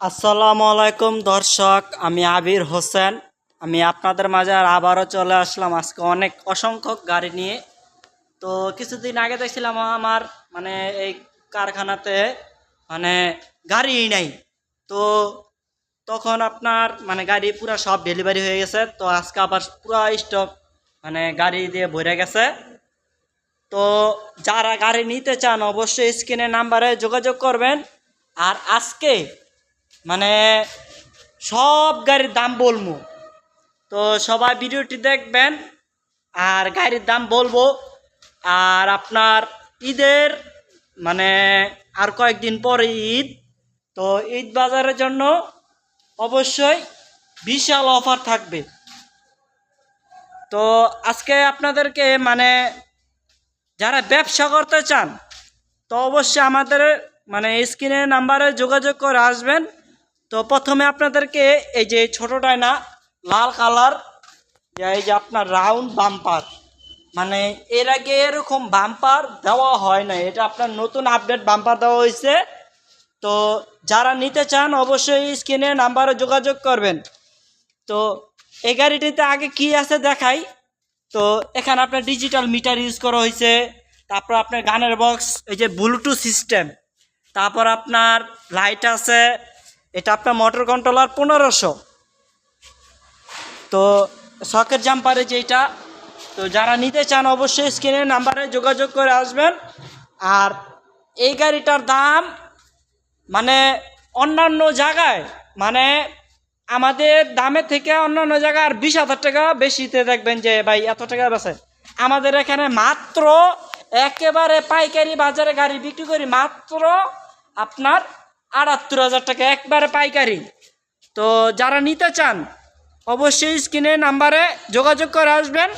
আসসালামু আলাইকুম দর্শক, আমি আবির হোসেন। আমি আপনাদের মাঝে আর আবারও চলে আসলাম আজকে অনেক অসংখ্য গাড়ি নিয়ে। তো কিছুদিন আগে দেখছিলাম আমার মানে এই কারখানাতে মানে গাড়ি নাই। তো তখন আপনার মানে গাড়ি পুরো সব ডেলিভারি হয়ে গেছে। তো আজকে আবার পুরো স্টক মানে গাড়ি দিয়ে ভরে গেছে। তো যারা গাড়ি নিতে চান অবশ্যই স্ক্রিনের নাম্বারে যোগাযোগ করবেন। আর আজকে মানে সব গাড়ির দাম বলব তো সবাই ভিডিওটি দেখবেন, আর গাড়ির দাম বলব। আর আপনার ঈদের মানে আর কয়েকদিন পরে ঈদ। তো ঈদ বাজারের জন্য অবশ্যই বিশাল অফার থাকবে। তো আজকে আপনাদেরকে মানে যারা ব্যবসা করতে চান, তো অবশ্যই আমাদের মানে স্ক্রিনের নাম্বারে যোগাযোগ করে আসবেন। তো প্রথমে আপনাদেরকে এই যে ছোটোটায় না লাল কালার এই যে আপনার রাউন্ড বাম্পার। মানে এর আগে এরকম বাম্পার দেওয়া হয় না এটা আপনার নতুন আপডেট বাম্পার দেওয়া হয়েছে। তো যারা নিতে চান অবশ্যই স্ক্রিনে নাম্বারে যোগাযোগ করবেন। তো এই গাড়িটিতে আগে কি আছে দেখাই। তো এখানে আপনার ডিজিটাল মিটার ইউজ করা হয়েছে, তারপর আপনার গানের বক্স, এই যে ব্লুটুথ সিস্টেম, তারপর আপনার লাইট আছে এটা আপনার মোটর কন্ট্রোলার পনেরোশো। তো সকেট জাম্পারে যেটা তো যারা নিতে চান অবশ্যই স্ক্রিনের নাম্বারে যোগাযোগ করে আসবেন। আর এই গাড়িটার দাম মানে অন্যান্য জায়গায় মানে আমাদের দামের থেকে অন্যান্য জায়গায় আর বিশ হাজার টাকা বেশিতে দেখবেন যে, ভাই, এত টাকা বেছে আমাদের এখানে মাত্র একেবারে পাইকারি বাজারে গাড়ি বিক্রি করি মাত্র আপনার আটাত্তর হাজার টাকা একবারে পাইকারি। তো যারা নিতে চান, অবশ্যই স্ক্রিনে নাম্বারে যোগাযোগ করে আসবেন।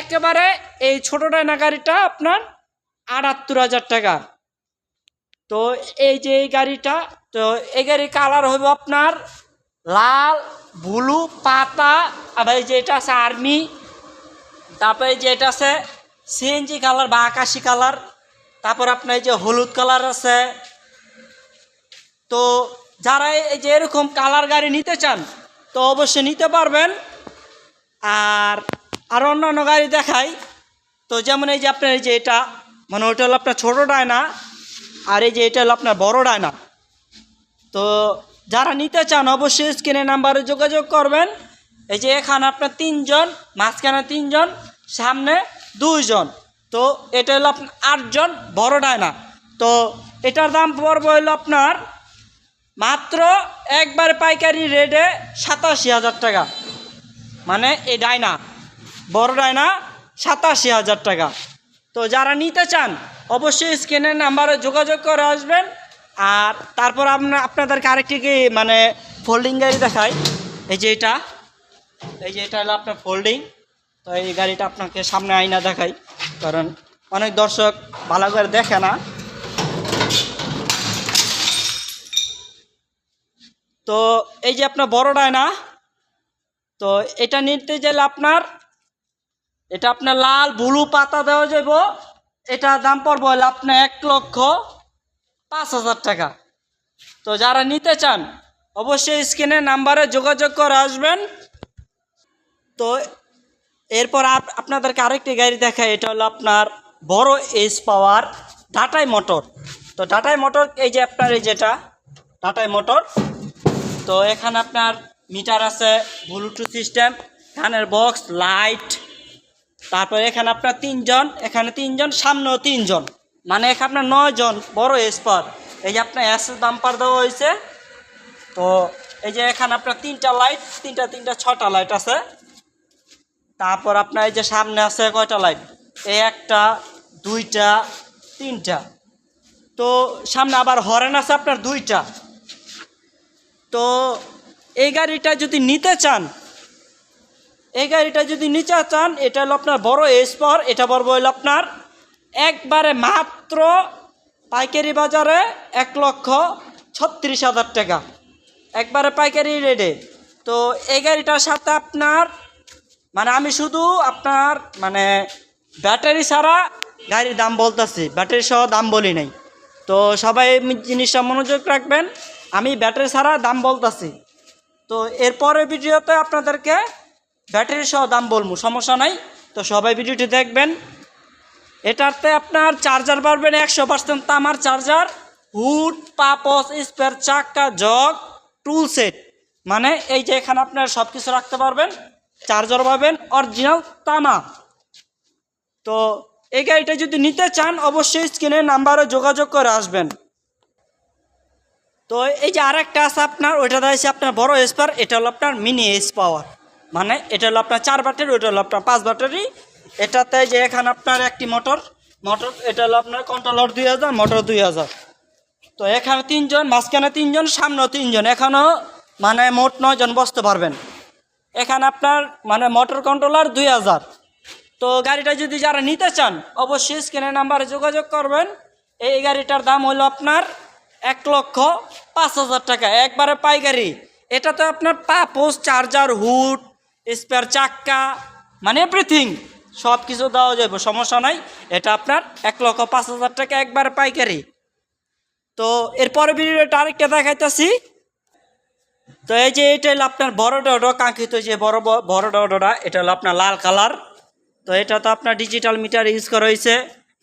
একেবারে এই ছোটো ডায়না গাড়িটা আপনার আটাত্তর হাজার টাকা। তো এই যে এই গাড়িটা, তো এই গাড়ির কালার হবে আপনার লাল, ব্লু, পাতা, আবার এই যে এটা আছে আর্মি, তারপরে যে এটা আছে সিএনজি কালার বা আকাশি কালার, তারপর আপনার এই যে হলুদ কালার আছে তো যারা এই যে এরকম কালার গাড়ি নিতে চান, তো অবশ্যই নিতে পারবেন। আর আর অন্যান্য গাড়ি দেখাই। তো যেমন এই যে আপনার এই যে এটা মানে ওটা হলো আপনার ছোটো ডায়না, আর এই যে এটা হলো আপনার বড় ডায়না। তো যারা নিতে চান, অবশ্যই স্ক্রিনের নাম্বারে যোগাযোগ করবেন। এই যে এখানে আপনার তিনজন, মাঝখানে তিনজন, সামনে দুইজন। তো এটা হলো আপনার আটজন বড় ডায়না। তো এটার দাম পড়বে হলো আপনার মাত্র একবার পাইকারি রেটে সাতাশি হাজার টাকা। মানে এই ডায়না বড় ডায়না সাতাশি হাজার টাকা। তো যারা নিতে চান, অবশ্যই স্ক্রিনের নাম্বারে যোগাযোগ করে আসবেন। আর তারপর আপনার আপনাদেরকে আরেকটি কি মানে ফোল্ডিং গাড়ি দেখাই। এই যে এটা, এই যে এটা হলো আপনার ফোল্ডিং তো এই গাড়িটা আপনাকে সামনে আইনা দেখাই। কারণ অনেক দর্শক ভালো করে দেখে না। তো এই যে আপনার বড় ডায়না, তো এটা নিতে গেলে আপনার, এটা আপনার লাল ব্লু পাতা দেওয়া যাব এটা দাম পড়বে হলে আপনার এক লক্ষ পাঁচ হাজার টাকা। তো যারা নিতে চান, অবশ্যই স্ক্রিনের নাম্বারে যোগাযোগ করে আসবেন। তো এরপর আপ- আপনাদেরকে আরেকটি গাড়ি দেখায় এটা হলো আপনার বড় এস পাওয়ার ডাটাই মোটর তো ডাটাই মোটর এই যে আপনার এই যেটা টাটাই মোটর তো এখানে আপনার মিটার আছে ব্লুটুথ সিস্টেম কানের বক্স লাইট তারপর এখানে আপনার তিনজন, এখানে তিনজন, সামনেও তিনজন। মানে এখানে আপনার নয়জন বড় স্পার এই যে আপনার এস বাম্পার দেওয়া হয়েছে, তো এই যে এখানে আপনার তিনটা লাইট তিনটা তিনটা, ছটা লাইট আছে। তারপর আপনার এই যে সামনে আছে কয়টা লাইট এই একটা, দুইটা, তিনটা। তো সামনে আবার হরেন আছে আপনার দুইটা। তো এই গাড়িটা যদি নিতে চান, এই গাড়িটা যদি নিতে চান, এটা হলো আপনার বড় এসপর, এটা বড় হলো আপনার একবারে মাত্র পাইকারি বাজারে এক লক্ষ ছত্রিশ হাজার টাকা। একবারে পাইকারি রেটে তো এই গাড়িটার সাথে আপনার মানে আমি শুধু আপনার মানে ব্যাটারি ছাড়া গাড়ির দাম বলতেছি, ব্যাটারি সহ দাম বলি নাই। তো সবাই জিনিসটা মনোযোগ রাখবেন। আমি ব্যাটারি ছাড়া দাম বলতাছি। তো এরপরের ভিডিওতে আপনাদেরকে ব্যাটারি সহ দাম বলব, সমস্যা নাই। তো সবাই ভিডিওটি দেখবেন। এটাতে আপনার চার্জার পারবেন একশো পার্সেন্ট তামার চার্জার হুড, পাপস স্পেয়ার চাক্কা জগ টুল সেট মানে এই যে এখানে আপনার সব কিছু রাখতে পারবেন চার্জার পাবেন অরিজিনাল তামা। তো এই গাড়িটা যদি নিতে চান, অবশ্যই স্ক্রিনের নাম্বারে যোগাযোগ করে আসবেন। তো এই যে আরেকটা আছে আপনার, ওইটা দিয়েছে আপনার বড় স্পার এটা হলো আপনার মিনি এস পাওয়ার মানে এটা হলো আপনার চার ব্যাটারি ওইটা হলো আপনার পাঁচ ব্যাটারি এটাতে যে এখানে আপনার একটি মোটর মোটর এটা হলো আপনার কন্ট্রোলার দুই হাজার মোটর দুই হাজার। তো এখানে তিনজন, মাঝখানে তিনজন, সামনেও তিনজন। এখানেও মানে মোট নয়জন বসতে পারবেন। এখানে আপনার মানে মোটর কন্ট্রোলার দুই হাজার। তো গাড়িটা যদি যারা নিতে চান, অবশ্যই স্ক্রিনের নাম্বারে যোগাযোগ করবেন। এই গাড়িটার দাম হলো আপনার এক লক্ষ পাঁচ হাজার টাকা, একবারে পাইকারি। এটাতে আপনার পাপোস চার্জার, হুড স্পেয়ার চাক্কা মানে এভরিথিং সব কিছু দেওয়া যাবে, সমস্যা নাই। এটা আপনার এক লক্ষ পাঁচ হাজার টাকা একবারে পাইকারি। তো এরপরে ভিডিওটা আরেকটা দেখাইতেছি। তো এই যে এটা হলো আপনার বড় ডোডো কাঙ্ক্ষিত যে বড় বড় ডোডোটা এটা হলো আপনার লাল কালার তো এটা তো আপনার ডিজিটাল মিটার ইউজ করা হয়েছে।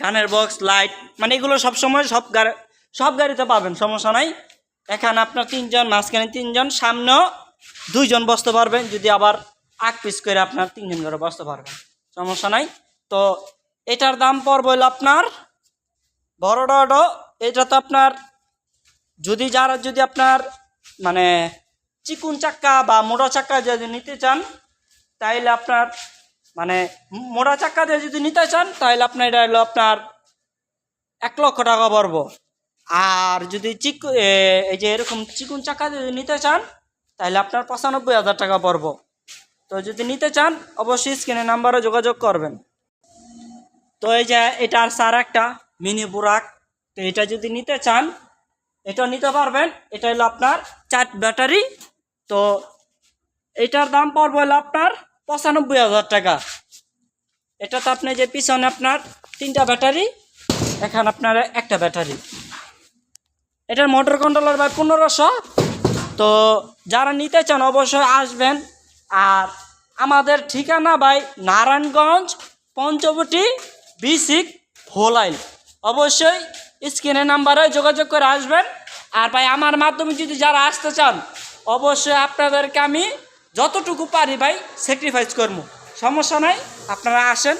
গানের বক্স লাইট মানে এগুলো সবসময় সব গাড়ি, সব গাড়িতে পাবেন, সমস্যা নাই। এখানে আপনার তিনজন, মাঝখানে তিনজন, সামনেও দুইজন বসতে পারবেন। যদি আবার আগ পিস করে আপনার তিনজন করে বসতে পারবেন, সমস্যা নাই। তো এটার দাম পড়বে হলো আপনার বড় ডোডো এটা তো আপনার যদি যারা, যদি আপনার মানে চিকুন চাক্কা বা মোটা চাক্কা যদি নিতে চান, তাইলে আপনার মানে মোটা চাক্কা দিয়ে যদি নিতে চান তাহলে আপনার এটা হলো আপনার এক লক্ষ টাকা পড়ব। আর যদি চিক এই যে এরকম চিকুন চাক্কা যদি নিতে চান, তাহলে আপনার পঁচানব্বই হাজার টাকা পড়ব। তো যদি নিতে চান, অবশ্যই স্ক্রিনের নাম্বারে যোগাযোগ করবেন। তো এই যে এটা আর স্যার একটা, মিনি বুরাক, তো এটা যদি নিতে চান, এটা নিতে পারবেন। এটা হলো আপনার চার ব্যাটারি। তো এটার দাম পড়বে হলো আপনার পঁচানব্বই হাজার টাকা। এটা তো আপনি যে পিছনে আপনার তিনটা ব্যাটারি, এখানে আপনার একটা ব্যাটারি। এটার মোটর কন্ট্রোলার ভাই পনেরোশো। তো যারা নিতে চান অবশ্যই আসবেন। আর আমাদের ঠিকানা ভাই নারায়ণগঞ্জ, পঞ্চবটি, বিসিক হোলাইল অবশ্যই স্ক্রিনের নাম্বারে যোগাযোগ করে আসবেন। আর ভাই, আমার মাধ্যমে যদি যারা আসতে চান, অবশ্যই আপনাদেরকে আমি যতটুকু পারি ভাই স্যাক্রিফাইস করব। সমস্যা নাই, আপনারা আসেন।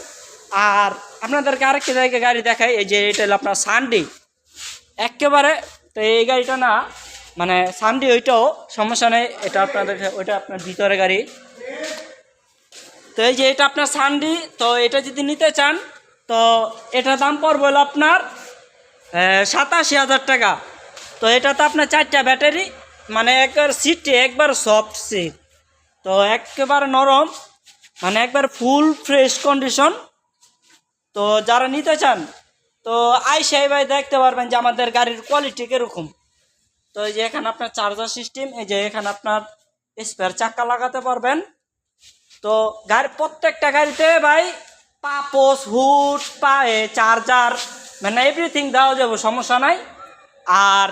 আর আপনাদেরকে আরেকটা জায়গায় গাড়ি দেখাই, এই যে এটা হলো আপনার সানডে একেবারে তো এই গাড়িটা না মানে সানডে ওইটাও সমস্যা নেই, এটা আপনাদের ওইটা আপনার ভিতরে গাড়ি। তো এই যে এটা আপনার সানডি, তো এটা যদি নিতে চান, তো এটার দাম পড়বে হলো আপনার সাতাশি হাজার টাকা। তো এটাতে আপনার চারটা ব্যাটারি মানে একবার সিটটি একবার সফট সিট। তো একেবারে নরম মানে একবার ফুল ফ্রেশ কন্ডিশন। তো যারা নিতে চান তো আইসাই ভাই দেখতে পারবেন যে আমাদের গাড়ির কোয়ালিটি কীরকম। তো এই যে এখানে আপনার চার্জার সিস্টেম এই যে এখানে আপনার স্পেয়ার চাক্কা লাগাতে পারবেন। তো গাড়ি, প্রত্যেকটা গাড়িতে ভাই পাপোস হুড পায়ে চার্জার মানে এভরিথিং দেওয়া যাবে, সমস্যা নাই। আর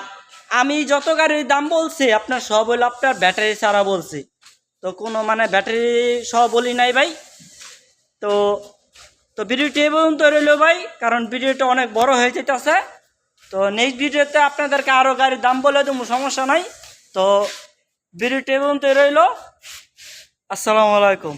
আমি যত গাড়ির দাম বলছি, আপনার সব হলো আপনার ব্যাটারি ছাড়া বলছি। তো কোনো মানে ব্যাটারি সহ বলি নাই ভাই। তো তো ভিডিওটি এই পর্যন্ত রইল ভাই, কারণ ভিডিওটা অনেক বড় হয়ে যেতেছে। তো নেক্সট ভিডিওতে আপনাদেরকে আরও গাড়ির দাম বলে দেবো, সমস্যা নাই। তো ভিডিওটি এই পর্যন্ত রইল। আসসালামু আলাইকুম।